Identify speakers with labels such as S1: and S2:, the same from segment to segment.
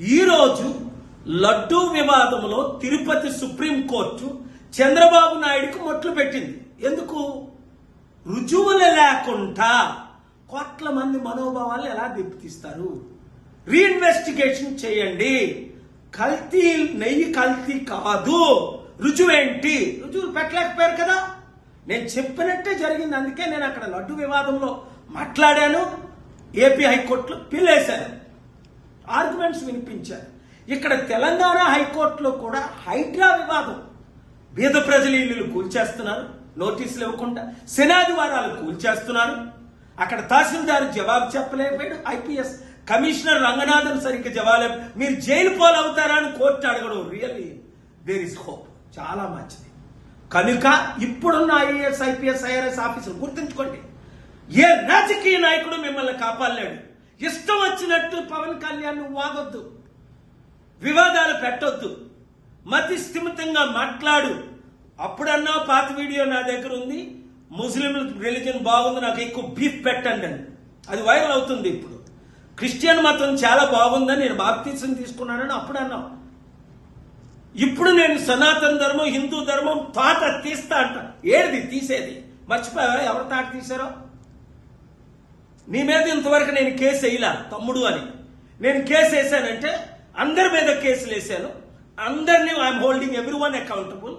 S1: ఈరోజు లడ్డూ వివాదంలో తిరుపతి సుప్రీంకోర్టు చంద్రబాబు నాయుడుకు మొట్లు పెట్టింది. ఎందుకు? రుజువులు లేకుండా కోట్ల మంది మనోభావాలు ఎలా దెబ్బతీస్తారు? రీఇన్వెస్టిగేషన్ చేయండి. కల్తీ నెయ్యి కల్తీ కాదు. రుజువేంటి? రుజువులు పెట్టలేకపోయారు కదా? నేను చెప్పినట్టే జరిగింది. అందుకే నేను అక్కడ లడ్డు వివాదంలో మాట్లాడాను. ఏపీ హైకోర్టులో పిల్లేశాను. ఆర్గ్యుమెంట్స్ వినిపించారు. ఇక్కడ తెలంగాణ హైకోర్టులో కూడా హైడ్రా వివాదం. బీద ప్రజల ఇల్లులు కూల్చేస్తున్నారు నోటీసులు ఇవ్వకుండా శనాదివారాలు కూల్చేస్తున్నారు. అక్కడ తహసీల్దార్ జవాబు చెప్పలేకపోయాడు ఐపీఎస్ కమిషనర్ రంగనాథన్ సరిగ్గా జవాబు మీరు జైలు పాలవుతారా అని కోర్టు అడగడం రియల్లీ దేర్ ఇస్ హోప్ చాలా మంచిది. కనుక ఇప్పుడున్న ఐఏఎస్ ఐపీఎస్ ఐఆర్ఎస్ ఆఫీసులు గుర్తుంచుకోండి. ఏ రాజకీయ నాయకుడు మిమ్మల్ని కాపాడలేడు. ఇష్టం వచ్చినట్టు పవన్ కళ్యాణ్ వాగొద్దు. వివాదాలు పెట్టొద్దు. మతి స్థిమితంగా మాట్లాడు. అప్పుడన్నా పాత వీడియో నా దగ్గర ఉంది. ముస్లింల రిలీజన్ బాగుంది నాకు ఎక్కువ బీఫ్ పెట్టండి అని. అది వైరల్ అవుతుంది ఇప్పుడు. క్రిస్టియన్ మతం చాలా బాగుందని నేను బాప్తీసం తీసుకున్నానని అప్పుడు అన్నాం ఇప్పుడు నేను సనాతన ధర్మం హిందూ ధర్మం తాత తీస్తా అంట. ఏది తీసేది? మర్చిపోయావా? ఎవరు తాట తీశారో? నీ మీద ఇంతవరకు నేను కేసు వేయలా తమ్ముడు అని. నేను కేసు వేసానంటే అందరి మీద కేసులు వేసాను అందరినీ I'm holding every one accountable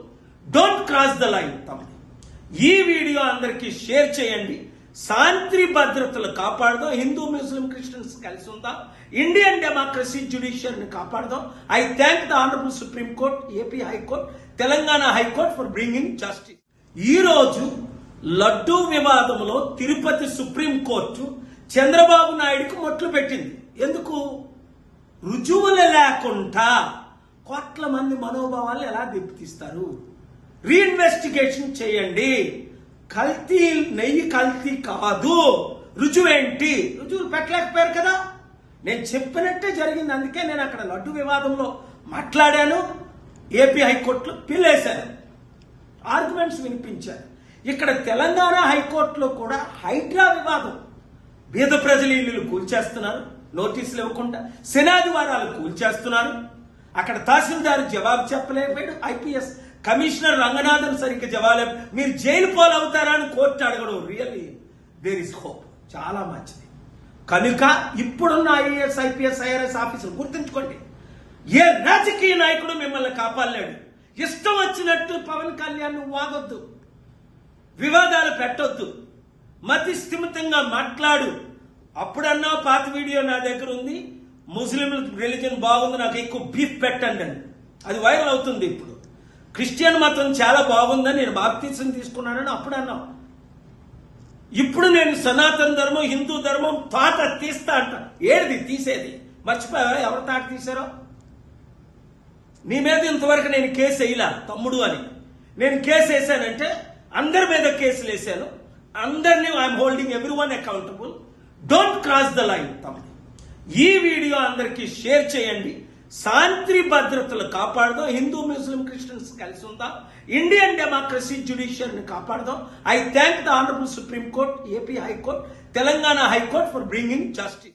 S1: don't cross the line తమ్ముడు. ఈ వీడియో అందరికీ షేర్ చేయండి. శాంతి భద్రతలు కాపాడదాం. హిందూ ముస్లిం క్రిస్టియన్స్ కలిసి ఉందాం. ఇండియన్ డెమోక్రసీ జ్యుడిషియర్ని కాపాడదాం. I thank the honourable Supreme Court AP High Court Telangana High Court for bringing justice ఈరోజు లడ్డూ వివాదంలో తిరుపతి సుప్రీం కోర్టు చంద్రబాబు నాయుడుకు మొట్లు పెట్టింది. ఎందుకు? రుజువులు లేకుండా కోట్ల మంది మనోభావాలు ఎలా దెబ్బతీస్తారు? రీఇన్వెస్టిగేషన్ చేయండి. కల్తీ నెయ్యి కల్తీ కాదు. రుజువేంటి? రుజువులు పెట్టలేకపోయారు కదా? నేను చెప్పినట్టే జరిగింది. అందుకే నేను అక్కడ లడ్డు వివాదంలో మాట్లాడాను. ఏపీ హైకోర్టులో పిల్లేశాను ఆర్గ్యుమెంట్స్ వినిపించారు ఇక్కడ తెలంగాణ హైకోర్టులో కూడా హైడ్రా వివాదం. బీద ప్రజల ఇల్లులు కూల్చేస్తున్నారు నోటీసులు ఇవ్వకుండా శనాదివారాలు కూల్చేస్తున్నారు. అక్కడ తహసీల్దారు జవాబు చెప్పలేకపోయాడు. ఐపీఎస్ కమిషనర్ రంగనాథన్ సరిగ్గా జవాబు మీరు జైలు పాలవుతారా అని కోర్టు అడగడం రియల్లీ దేర్ ఇస్ హోప్ చాలా మంచిది. కనుక ఇప్పుడున్న ఐఏఎస్ ఐపీఎస్ ఐఆర్ఎస్ ఆఫీసులు గుర్తుంచుకోండి. ఏ రాజకీయ నాయకుడు మిమ్మల్ని కాపాడలేడు. ఇష్టం వచ్చినట్టు పవన్ కళ్యాణ్ వాగొద్దు. వివాదాలు పెట్టొద్దు. మతి స్థిమితంగా మాట్లాడు. అప్పుడన్నా పాత వీడియో నా దగ్గర ఉంది. ముస్లింల రిలీజన్ బాగుంది నాకు ఎక్కువ బీఫ్ పెట్టండి అని. అది వైరల్ అవుతుంది ఇప్పుడు. క్రిస్టియన్ మతం చాలా బాగుందని నేను బాప్తీసం తీసుకున్నానని అప్పుడు ఇప్పుడు నేను సనాతన ధర్మం హిందూ ధర్మం తాత తీస్తా అంట. ఏది తీసేది. మర్చిపోయావా? ఎవరు తాట తీశారో? నీ మీద ఇంతవరకు నేను కేసు వేయలా తమ్ముడు అని. నేను కేసు వేసానంటే అందరి మీద కేసులు వేసాను అందరినీ I'm holding every one accountable don't cross the line తమ్ముడు ఈ వీడియో అందరికీ షేర్ చేయండి. శాంతి భద్రతలు కాపాడదాం. హిందూ ముస్లిం క్రిస్టియన్స్ కలిసి ఉందాం. ఇండియన్ డెమోక్రసీ జ్యుడిషియర్ని కాపాడదాం. I thank the honourable Supreme Court AP High Court Telangana High Court for bringing justice